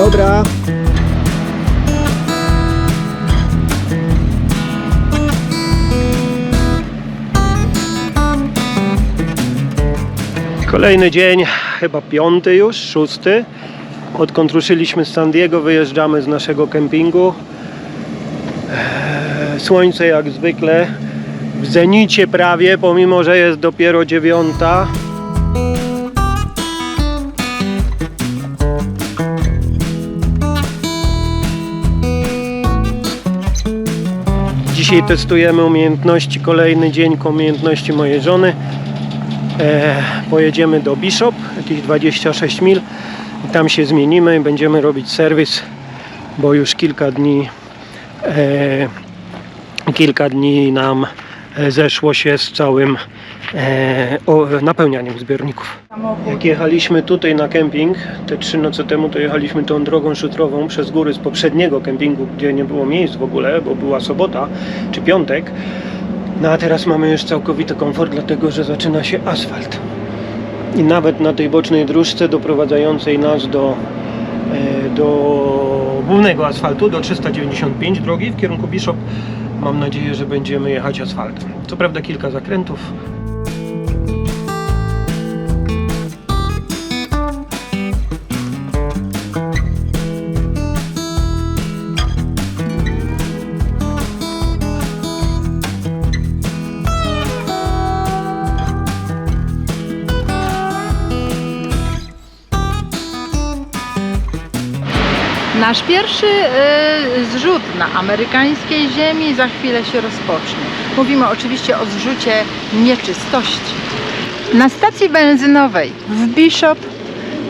Dobra. Kolejny dzień, chyba piąty już, szósty. Odkąd ruszyliśmy z San Diego, wyjeżdżamy z naszego kempingu. Eee, Słońce jak zwykle w zenicie prawie, pomimo że jest dopiero dziewiąta. Dzisiaj testujemy umiejętności, kolejny dzień umiejętności mojej żony. E, pojedziemy do Bishop, jakieś 26 mil tam się zmienimy i będziemy robić serwis, bo już kilka dni e, kilka dni nam e, zeszło się z całym o, napełnianiem zbiorników. Jak jechaliśmy tutaj na kemping, te trzy noce temu, to jechaliśmy tą drogą szutrową przez góry z poprzedniego kempingu, gdzie nie było miejsc w ogóle, bo była sobota czy piątek. No a teraz mamy już całkowity komfort, dlatego że zaczyna się asfalt. I nawet na tej bocznej dróżce doprowadzającej nas do, e, do głównego asfaltu, do 395 drogi w kierunku Bishop, mam nadzieję, że będziemy jechać asfaltem. Co prawda kilka zakrętów, Nasz pierwszy y, zrzut na amerykańskiej ziemi za chwilę się rozpocznie. Mówimy oczywiście o zrzucie nieczystości. Na stacji benzynowej w Bishop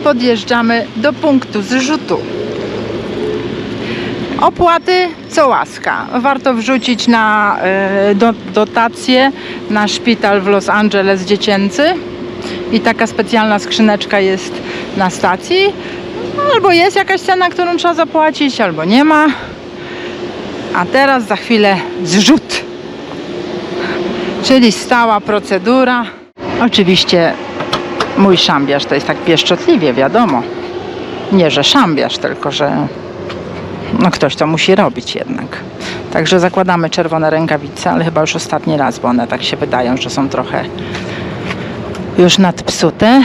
podjeżdżamy do punktu zrzutu. Opłaty co łaska. Warto wrzucić na y, do, dotację na szpital w Los Angeles dziecięcy. I taka specjalna skrzyneczka jest na stacji. Albo jest jakaś cena, którą trzeba zapłacić, albo nie ma. A teraz za chwilę zrzut. Czyli stała procedura. Oczywiście mój szambiarz to jest tak pieszczotliwie, wiadomo. Nie, że szambiarz, tylko że no ktoś to musi robić jednak. Także zakładamy czerwone rękawice, ale chyba już ostatni raz, bo one tak się wydają, że są trochę już nadpsute.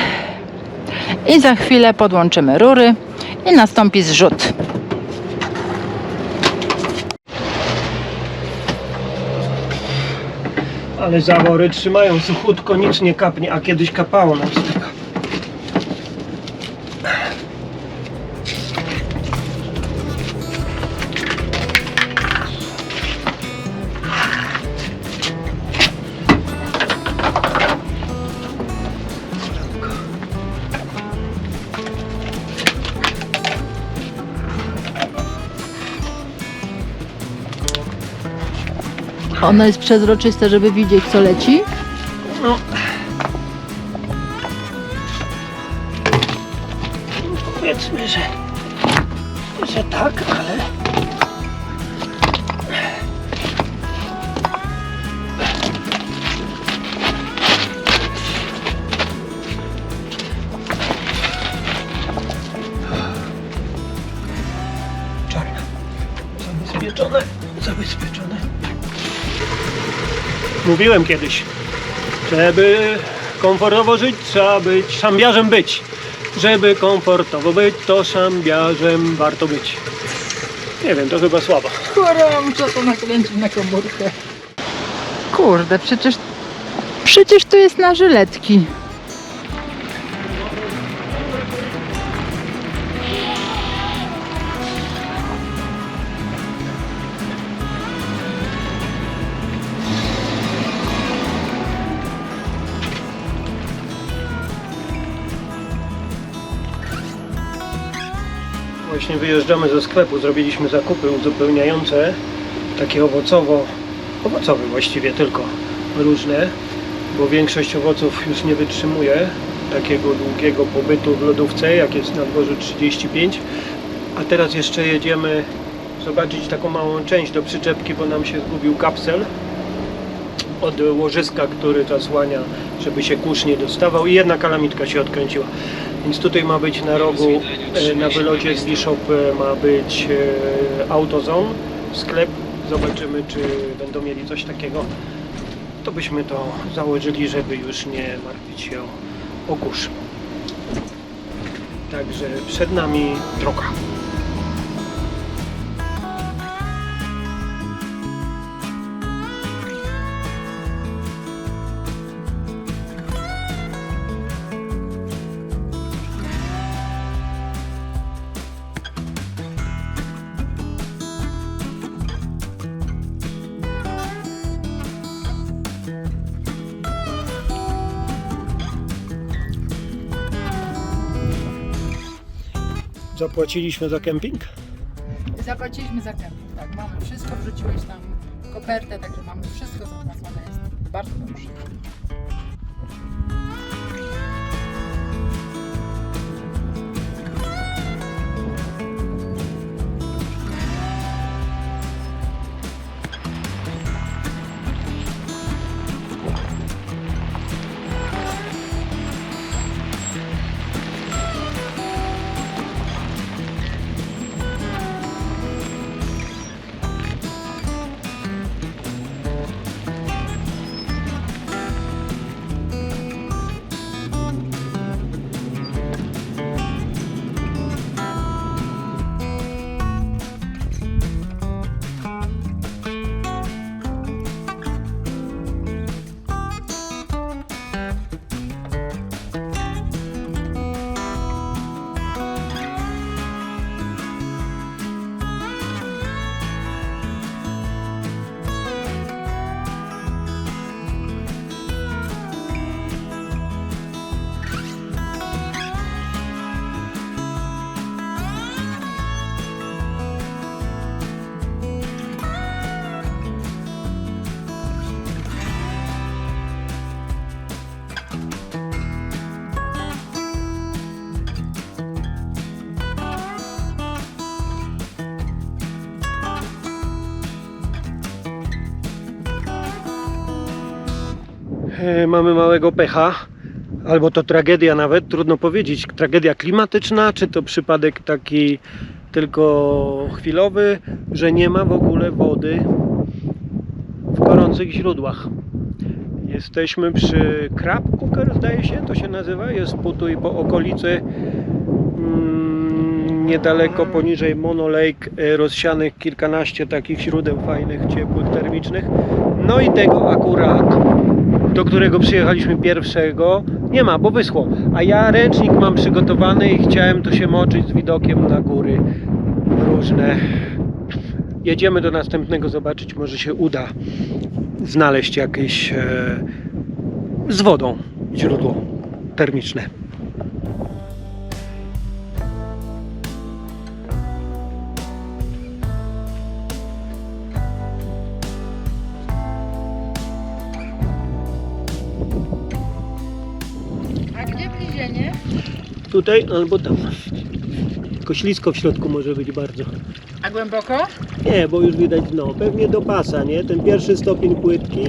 I za chwilę podłączymy rury i nastąpi zrzut. ale zawory trzymają suchutko, nic nie kapnie, a kiedyś kapało nam Ono jest przezroczyste, żeby widzieć co leci. No. Powiedzmy, że, że tak, ale... Czarne. Zabezpieczone. Zabezpieczone. Mówiłem kiedyś, żeby komfortowo żyć, trzeba być szambiarzem być. Żeby komfortowo być, to szambiarzem warto być. Nie wiem, to chyba słabo. Kurwa, muszę to nakręcić na komórkę. Kurde, przecież przecież to jest na żyletki. Właśnie wyjeżdżamy ze sklepu, zrobiliśmy zakupy uzupełniające, takie owocowo, owocowe właściwie tylko, różne, bo większość owoców już nie wytrzymuje takiego długiego pobytu w lodówce, jak jest na dworzu 35, a teraz jeszcze jedziemy zobaczyć taką małą część do przyczepki, bo nam się zgubił kapsel od łożyska, który zasłania, żeby się kurz nie dostawał i jedna kalamitka się odkręciła. Więc tutaj ma być na rogu, e, na wylocie z Bishop e, ma być e, AutoZone, sklep. Zobaczymy, czy będą mieli coś takiego. To byśmy to założyli, żeby już nie martwić się o, o kurz. Także przed nami droga. Zapłaciliśmy za kemping. Zapłaciliśmy za kemping, tak. Mamy wszystko, wrzuciłeś tam kopertę, także mamy wszystko zapłacone. Jest bardzo dobrze. Mamy małego pecha, albo to tragedia nawet, trudno powiedzieć. Tragedia klimatyczna, czy to przypadek taki tylko chwilowy, że nie ma w ogóle wody w gorących źródłach. Jesteśmy przy Crab Cooker, zdaje się, to się nazywa. Jest po i po okolicy mm, niedaleko poniżej Mono Lake e, rozsianych kilkanaście takich źródeł fajnych, ciepłych, termicznych. No i tego akurat do którego przyjechaliśmy pierwszego, nie ma, bo wyschło. A ja ręcznik mam przygotowany i chciałem tu się moczyć z widokiem na góry różne. Jedziemy do następnego zobaczyć, może się uda znaleźć jakieś e, z wodą źródło termiczne. Tutaj albo tam. Tylko ślisko w środku może być bardzo. A głęboko? Nie, bo już widać dno. Pewnie do pasa, nie? Ten pierwszy stopień płytki.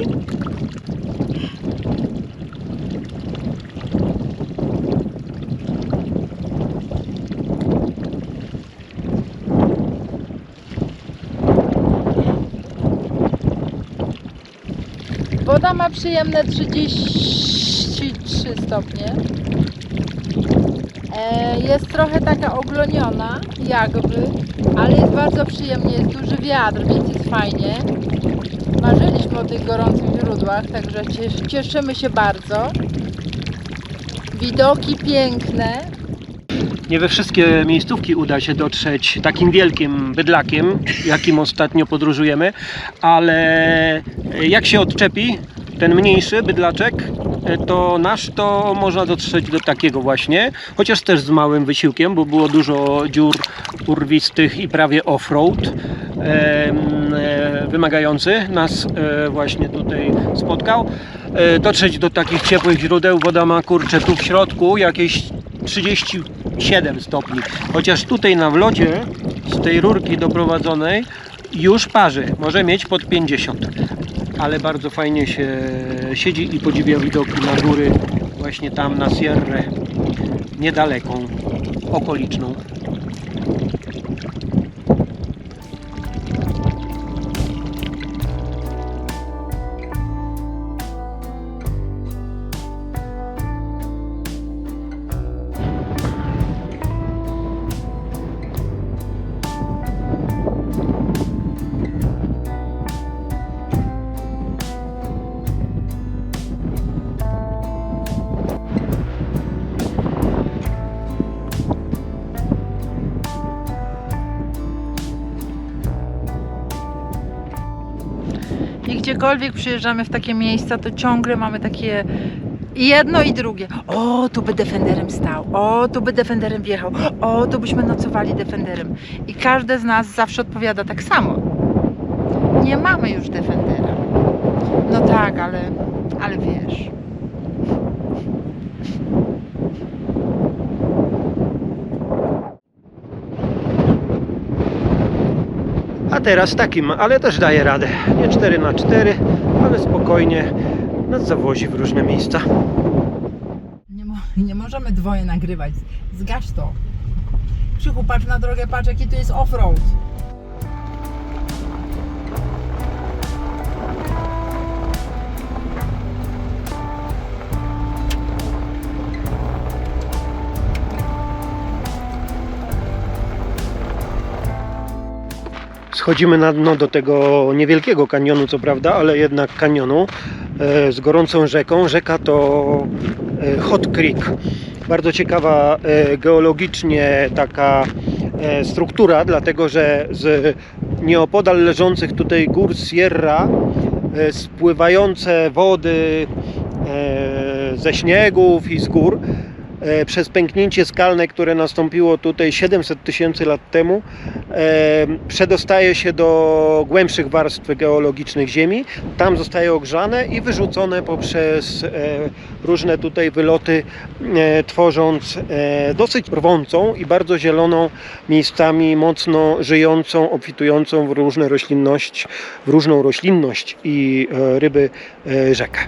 Woda ma przyjemne 33 stopnie. E, Jest trochę taka ogloniona, jakby, ale jest bardzo przyjemnie, jest duży wiatr, więc jest fajnie. Marzyliśmy o tych gorących źródłach, także cies- cieszymy się bardzo. Widoki piękne. Nie we wszystkie miejscówki uda się dotrzeć takim wielkim bydlakiem, jakim ostatnio podróżujemy, ale jak się odczepi ten mniejszy bydlaczek, to nasz to można dotrzeć do takiego właśnie, chociaż też z małym wysiłkiem, bo było dużo dziur urwistych i prawie off-road e, wymagający nas e, właśnie tutaj spotkał. E, Dotrzeć do takich ciepłych źródeł, woda ma kurczę tu w środku jakieś 37 stopni. Chociaż tutaj na wlocie z tej rurki doprowadzonej już parzy. Może mieć pod 50. Ale bardzo fajnie się siedzi i podziwia widoki na góry właśnie tam na Sierrę. niedaleką, okoliczną. Gdziekolwiek przyjeżdżamy w takie miejsca, to ciągle mamy takie jedno i drugie. O, tu by Defenderem stał. O, tu by Defenderem wjechał. O, tu byśmy nocowali Defenderem. I każdy z nas zawsze odpowiada tak samo. Nie mamy już Defendera. No tak, ale, ale wiesz. Teraz takim, ale też daje radę. Nie 4 na 4 ale spokojnie nas zawozi w różne miejsca. Nie, mo- nie możemy dwoje nagrywać. Zgaś to. Krzychu, patrz na drogę, patrz jaki tu jest off-road. Schodzimy na dno do tego niewielkiego kanionu, co prawda, ale jednak kanionu e, z gorącą rzeką. Rzeka to e, Hot Creek. Bardzo ciekawa e, geologicznie taka struktura, dlatego że z nieopodal leżących tutaj gór Sierra spływające wody ze śniegów i z gór przez pęknięcie skalne, które nastąpiło tutaj 700 tysięcy lat temu, e, przedostaje się do głębszych warstw geologicznych Ziemi. Tam zostaje ogrzane i wyrzucone poprzez e, różne tutaj wyloty, e, tworząc e, dosyć rwącą i bardzo zieloną, miejscami mocno żyjącą, obfitującą w różne roślinność, w różną roślinność i e, ryby e, rzekę.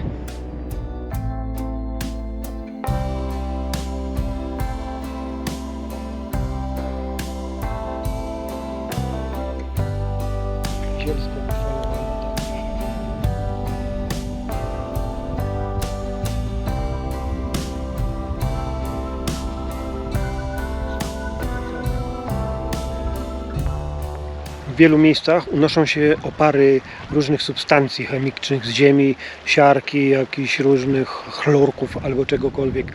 Wielu miejscach unoszą się opary różnych substancji chemicznych z ziemi, siarki, jakichś różnych chlorków albo czegokolwiek.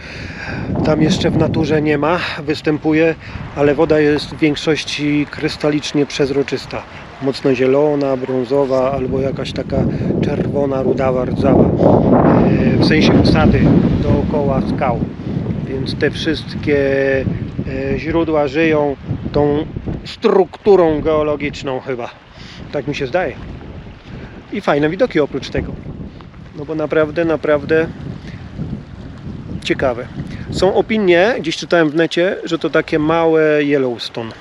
Tam jeszcze w naturze nie ma, występuje, ale woda jest w większości krystalicznie przezroczysta. Mocno zielona, brązowa albo jakaś taka czerwona, rudawa, rdzała. E, W sensie osady dookoła skał. Więc te wszystkie e, źródła żyją tą strukturą geologiczną chyba. Tak mi się zdaje. I fajne widoki oprócz tego. No bo naprawdę, naprawdę ciekawe. Są opinie, gdzieś czytałem w necie, że to takie małe Yellowstone.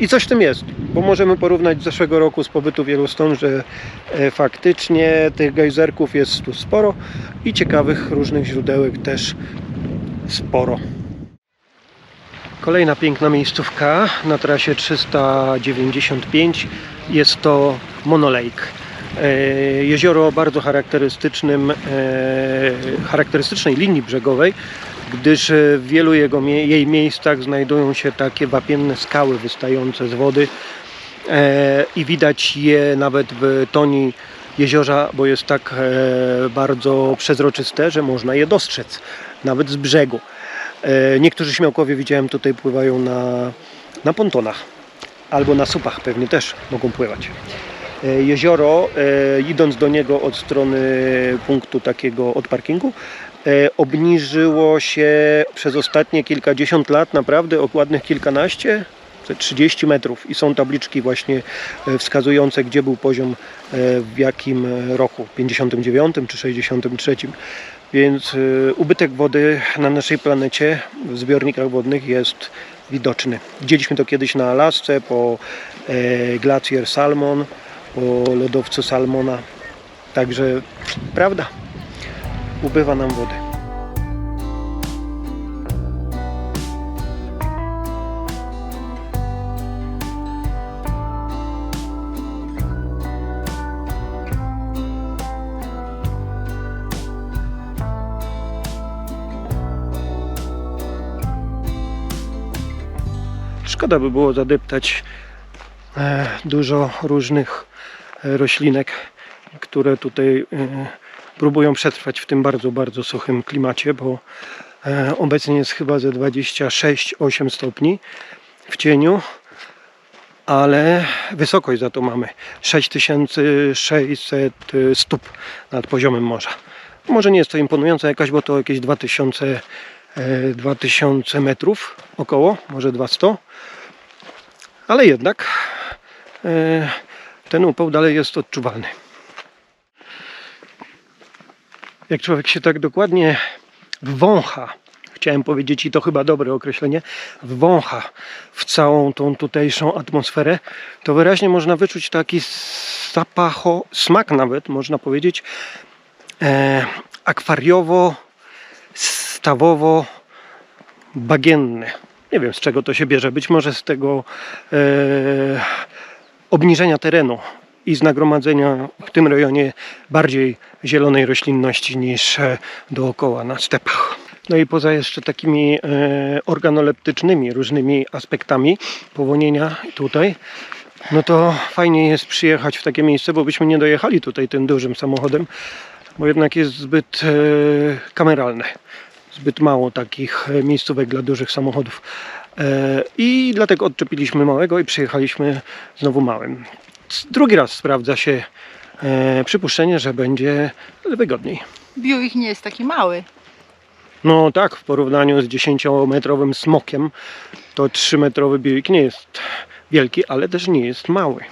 I coś w tym jest, bo możemy porównać z zeszłego roku z pobytu w Yellowstone, że e, faktycznie tych gejzerków jest tu sporo i ciekawych różnych źródełek też sporo. Kolejna piękna miejscówka na trasie 395 jest to Mono Lake. E, Jezioro o bardzo charakterystycznym, e, charakterystycznej linii brzegowej, gdyż w wielu jego, jej miejscach znajdują się takie wapienne skały wystające z wody e, i widać je nawet w toni jeziora, bo jest tak bardzo przezroczyste, że można je dostrzec nawet z brzegu. E, Niektórzy śmiałkowie widziałem tutaj pływają na, na pontonach albo na supach pewnie też mogą pływać. E, Jezioro, e, idąc do niego od strony punktu takiego od parkingu, obniżyło się przez ostatnie kilkadziesiąt lat, naprawdę o ładnych kilkanaście, 30 metrów i są tabliczki właśnie e, wskazujące, gdzie był poziom e, w jakim e, roku, 59 czy 63. Więc ubytek wody na naszej planecie w zbiornikach wodnych jest widoczny. Widzieliśmy to kiedyś na Alasce po glacier Salmon, po lodowcu Salmona. Także prawda, ubywa nam wody. Szkoda by było zadeptać e, dużo różnych e, roślinek, które tutaj e, próbują przetrwać w tym bardzo, bardzo suchym klimacie, bo obecnie jest chyba ze 26-8 stopni w cieniu, ale wysokość za to mamy 6600 stóp nad poziomem morza. Może nie jest to imponująca jakaś, bo to jakieś 2000, e, 2000 metrów około, może 200, ale jednak e, ten upał dalej jest odczuwalny. Jak człowiek się tak dokładnie wącha, chciałem powiedzieć i to chyba dobre określenie, wącha w całą tą tutejszą atmosferę, to wyraźnie można wyczuć taki zapacho, smak nawet, można powiedzieć, e, akwariowo, stawowo, bagienny. Nie wiem z czego to się bierze, być może z tego e, obniżenia terenu i z nagromadzenia w tym rejonie bardziej zielonej roślinności niż e, dookoła na stepach. No i poza jeszcze takimi e, organoleptycznymi różnymi aspektami powonienia tutaj, no to fajnie jest przyjechać w takie miejsce, bo byśmy nie dojechali tutaj tym dużym samochodem, bo jednak jest zbyt e, kameralne. Zbyt mało takich e, miejscówek dla dużych samochodów. E, I dlatego odczepiliśmy małego i przyjechaliśmy znowu małym. Drugi raz sprawdza się e, przypuszczenie, że będzie wygodniej. Buick nie jest taki mały. No tak, w porównaniu z 10-metrowym smokiem, to 3-metrowy Buick nie jest wielki, ale też nie jest mały.